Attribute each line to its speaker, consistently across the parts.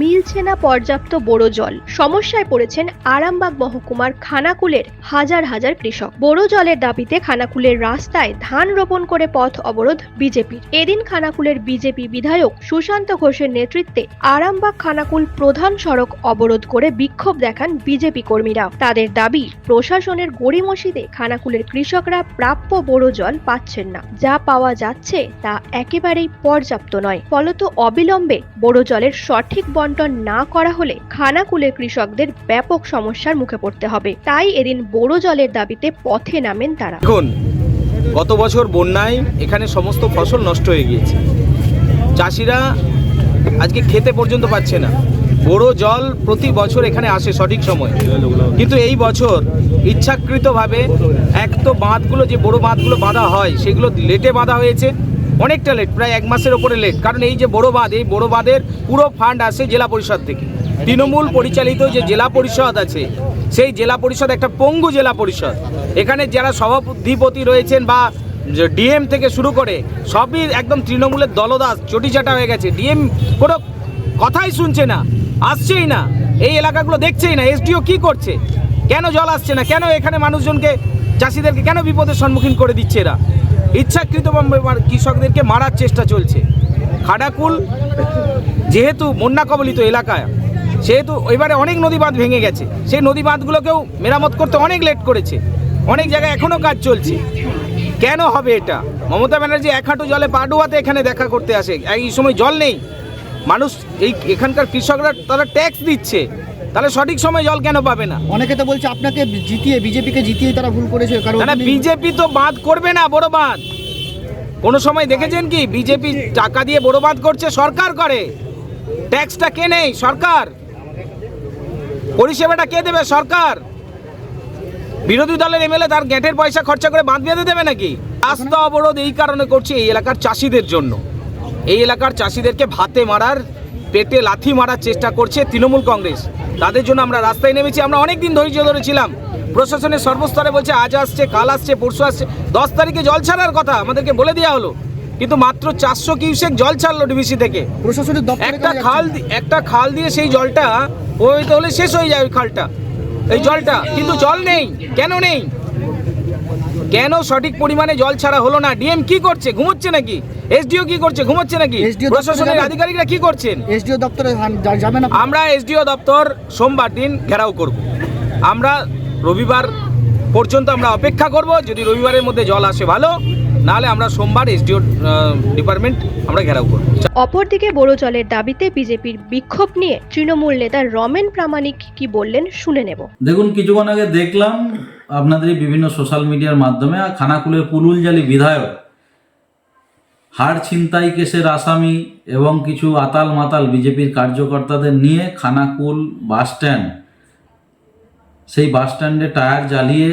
Speaker 1: মিলছে না পর্যাপ্ত বড় জল। সমস্যায় পড়েছেন আরামবাগ মহকুমার খানাকুলের হাজার হাজার কৃষক। বড় জলের দাবিতে খানাকুলের রাস্তায় ধান রোপণ করে পথ অবরোধ বিজেপির। এদিন খানাকুলের বিজেপি বিধায়ক সুশান্ত ঘোষের নেতৃত্বে আরামবাগ খানাকুল প্রধান সড়ক অবরোধ করে বিক্ষোভ দেখান বিজেপি কর্মীরা। তাদের দাবি, প্রশাসনের গড়িমসিতে খানাকুলের কৃষকরা প্রাপ্য বড় জল পাচ্ছেন না। যা পাওয়া যাচ্ছে তা একেবারেই পর্যাপ্ত নয়। ফলত অবিলম্বে বড় জলের সঠিক বন্টন না করা হলে খানাকুলের কৃষকদের ব্যাপক সমস্যার মুখে পড়তে হবে। তাই এদিন বড় জলের দাবিতে পথে নামেন তারা।
Speaker 2: গত বছর বন্যায় এখানে সমস্ত ফসল নষ্ট হয়ে গিয়েছে। চাষিরা আজকে খেতে পর্যন্ত পাচ্ছে না। বড় জল প্রতি বছর এখানে আসে সঠিক সময়। কিন্তু এই বছর ইচ্ছাকৃতভাবে এক তো বাঁধগুলো, যে বড় বাঁধগুলো বাঁধা হয়, সেগুলো লেটে বাঁধা হয়েছে। অনেকটা লেট প্রায় এক মাসের ওপরে লেট কারণ এই যে বড় বাঁধ এই বড় বাঁধের পুরো ফান্ড আসে জেলা পরিষদ থেকে। তৃণমূল পরিচালিত যে জেলা পরিষদ আছে, সেই জেলা পরিষদ একটা পঙ্গু জেলা পরিষদ। এখানে যারা সভাধিপতি রয়েছেন বা ডিএম থেকে শুরু করে, সবই একদম তৃণমূলের দলদাস, চটিচাটা হয়ে গেছে। ডিএম কোনো কথাই শুনছে না, আসছেই না। এই এলাকাগুলো দেখছেই না। এসডিও কি করছে? কেন জল আসছে না? কেন এখানে মানুষজনকে, চাষিদেরকে কেন বিপদের সম্মুখীন করে দিচ্ছে এরা? ইচ্ছাকৃতভাবে কৃষকদেরকে মারার চেষ্টা চলছে। খাডাকুল যেহেতু বন্যা কবলিত এলাকায় সেহেতু এবারে অনেক নদী বাঁধ ভেঙে গেছে। সেই নদী বাঁধগুলোকেও মেরামত করতে অনেক লেট করেছে। অনেক জায়গায় এখনও কাজ চলছে। কেন হবে এটা? মমতা ব্যানার্জি এক হাঁটু জলে পা ডুবাতে এখানে দেখা করতে আসে। এই সময় জল নেই। মানুষ এই এখানকার কৃষকরা তারা ট্যাক্স দিচ্ছে। তাহলে সঠিক সময় জল কেন পাবে না?
Speaker 3: অনেকে তো বলছে আপনাকে জিতিয়ে বিজেপিকে জিতিয়ে তারা ভুল করেছে কারণ
Speaker 2: বিজেপি তো বাদ করবে না বড় বাঁধ কোনো সময় দেখেছেন কি? বিজেপি টাকা দিয়ে বড় বাঁধ করছে সরকার করে। ট্যাক্সটা কে নেই? সরকার। পরিষেবাটা কে দেবে? সরকার। বিরোধী দলের এমএলএ তার গ্যাটের পয়সা খরচা করে বাঁধ বেঁধে দেবে নাকি? রাস্তা অবরোধ এই কারণে করছে এই এলাকার চাষিদের জন্য। এই এলাকার চাষিদেরকে ভাতে মারার পেটে লাথি মারার চেষ্টা করছে তৃণমূল কংগ্রেস। তাদের জন্য আমরা রাস্তায় নেমেছি আমরা অনেক দিন ধৈর্য ধরেছিলাম। প্রশাসনের সর্বস্তরে বলছে আজ আসছে কাল আসছে পরশু আসছে। দশ তারিখে জল ছাড়ার কথা আমাদেরকে বলে দেওয়া হলো। কিন্তু মাত্র চারশো কিউসেক জল ছাড়লো ডিবিসি থেকে।
Speaker 3: প্রশাসনের
Speaker 2: একটা খাল একটা খাল দিয়ে সেই জলটা প্রবাহিত হলে শেষ হয়ে যায় ওই খালটা। এই জলটা কিন্তু জল নেই কেন নেই? কেন সঠিক পরিমাণে জল ছাড়া হলো না? ডিএম কি করছে? ঘুমোচ্ছে নাকি? এসডিও কি করছে? ঘুমোচ্ছে নাকি? প্রশাসনের? আধিকারিকরা কি করছেন?
Speaker 3: এসডিও দপ্তরে যাবেন?
Speaker 2: আমরা এসডিও দপ্তর সোমবার দিন ঘেরাও করব। আমরা রবিবার পর্যন্ত আমরা অপেক্ষা করব। যদি রবিবারের মধ্যে জল আসে ভালো নাহলে আমরা সোমবার এসডিও ডিপার্টমেন্ট আমরা ঘেরাও করব।
Speaker 1: অপরদিকে বড় জলের দাবিতে বিজেপির বিক্ষোভ নিয়ে তৃণমূল নেতা রমেন প্রামাণিক কি বললেন শুনে নেব।
Speaker 4: দেখুন কিছুক্ষণ আগে দেখলাম আপনাদের বিভিন্ন সোশ্যাল মিডিয়ার মাধ্যমে আর খানাকুলের পুলুলজালি বিধায়ক হাড় ছিনতাই কেসের আসামি এবং কিছু আতাল মাতাল বিজেপির কার্যকর্তাদের নিয়ে খানাকুল বাস স্ট্যান্ড সেই বাস স্ট্যান্ডে টায়ার জ্বালিয়ে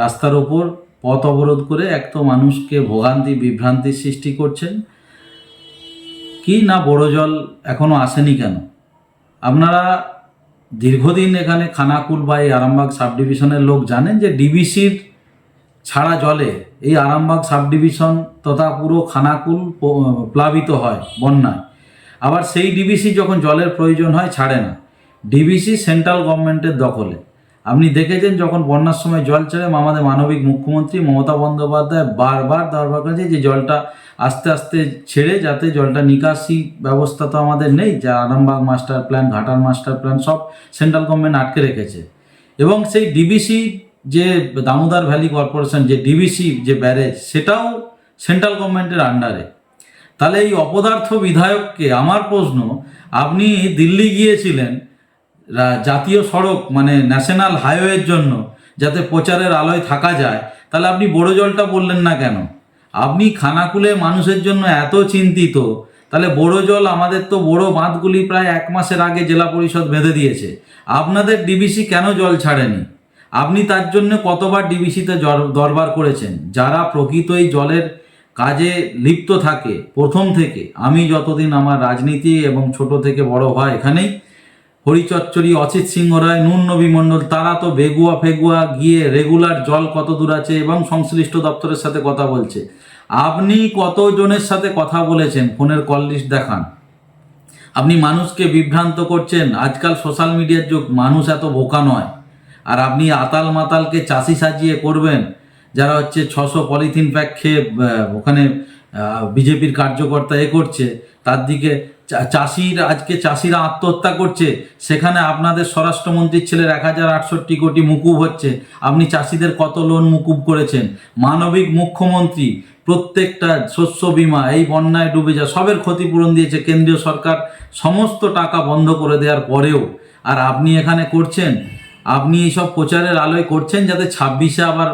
Speaker 4: রাস্তার ওপর পথ অবরোধ করে এক তো মানুষকে ভোগান্তি বিভ্রান্তির সৃষ্টি করছেন। কি না বড় জল এখনও আসেনি কেন? আপনারা দীর্ঘদিন এখানে খানাকুল বা এই আরামবাগ সাব ডিভিশনের লোক জানেন যে ডিবিসির ছাড়া জলে এই আরামবাগ সাব ডিভিশন তথা পুরো খানাকুল প্লাবিত হয় বন্যায়। আবার সেই ডিবিসি যখন জলের প্রয়োজন হয় ছাড়ে না। ডিবিসি সেন্ট্রাল গভর্নমেন্টের দখলে। আপনি দেখেছেন যখন বন্যার সময় জল ছেড়ে আমাদের মানবিক মুখ্যমন্ত্রী মমতা বন্দ্যোপাধ্যায় বারবার দরবার করেছে যে জলটা আস্তে আস্তে ছেড়ে যাতে জলটা নিকাশি ব্যবস্থা তো আমাদের নেই, যা আরামবাগ মাস্টার প্ল্যান ঘাটার মাস্টার প্ল্যান সব সেন্ট্রাল গভর্নমেন্ট আটকে রেখেছে। এবং সেই ডিবিসি যে দামোদর ভ্যালি কর্পোরেশন, যে ডিবিসি যে ব্যারেজ, সেটাও সেন্ট্রাল গভর্নমেন্টের আন্ডারে। তাহলে এই অপদার্থ বিধায়ককে আমার প্রশ্ন, আপনি দিল্লি গিয়েছিলেন জাতীয় সড়ক মানে ন্যাশনাল হাইওয়ের জন্য যাতে প্রচারের আলোয় থাকা যায়, তাহলে আপনি বড় জলটা বললেন না কেন? আপনি খানাকুলে মানুষের জন্য এত চিন্তিত, তাহলে বড় জল আমাদের তো বড় বাঁধগুলি প্রায় এক মাসের আগে জেলা পরিষদ বেঁধে দিয়েছে। আপনাদের ডিবিসি কেন জল ছাড়েনি? আপনি তার জন্য কতবার ডিবিসিতে দরবার করেছেন? যারা প্রকৃত এই জলের কাজে লিপ্ত থাকে, প্রথম থেকে। আমি যতদিন আমার রাজনীতি এবং ছোট থেকে বড় হয় এখানেই হরিচচ্চরি, অচিত সিংহ রায়, নুন নবী মণ্ডল, তারা তো বেগুয়া ফেগুয়া গিয়ে রেগুলার জল কত দূর আছে এবং সংশ্লিষ্ট দপ্তরের সাথে কথা বলছে। আপনি কতজনের সাথে কথা বলেছেন? ফোনের কল লিস্ট দেখান। আপনি মানুষকে বিভ্রান্ত করছেন। আজকাল সোশ্যাল মিডিয়ার যুগ, মানুষ এত বোকা নয়। আর আপনি আতাল মাতালকে চাষি সাজিয়ে করবেন, যারা হচ্ছে ছশো পলিথিন প্যাক খেয়ে ওখানে বিজেপির কার্যকর্তা এ করছে, তার দিকে চাষির, আজকে চাষিরা আত্মহত্যা করছে, সেখানে আপনাদের স্বরাষ্ট্রমন্ত্রীর ছেলের এক হাজার আটষট্টি কোটি মুকুব হচ্ছে, আপনি চাষিদের কত লোন মুকুব করেছেন? মানবিক মুখ্যমন্ত্রী, প্রত্যেকটা শস্য বীমা, এই বন্যায় ডুবে যা সবের ক্ষতিপূরণ দিয়েছে কেন্দ্রীয় সরকার, সমস্ত টাকা বন্ধ করে দেওয়ার পরেও। আর আপনি এখানে করছেন, আপনি এইসব প্রচারের আলোয় করছেন যাতে ছাব্বিশে আবার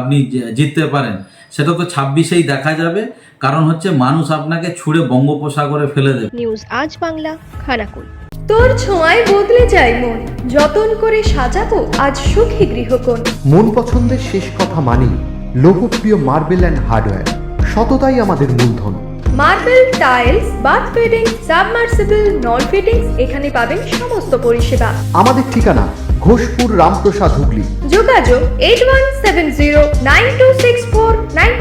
Speaker 4: আপনি জিততে পারেন। সেটা তো ছাব্বিশেই দেখা যাবে। কারণ হচ্ছে মানুষ আপনাকে ছুঁড়ে বঙ্গোপসাগরে ফেলে দেবে।
Speaker 1: নিউজ আজ বাংলা খানাকুল।
Speaker 5: তোর ছোঁয়ায় বদলে যায় মন। যতন করে সাজাবো আজ সুখী গৃহকোণ।
Speaker 6: মন পছন্দের শেষ কথা মানি লোকপ্রিয় মার্বেল অ্যান্ড হার্ডওয়্যার। সততাই আমাদের মূলধন।
Speaker 5: Marble tiles bath fitting submersible নল ফিটিংস এখানে পাবেন সমস্ত পরিষেবা।
Speaker 6: আমাদের ঠিকানা ঘোষপুর রামপ্রসাদ হুগলি।
Speaker 5: যোগাযোগ eight one seven zero nine two six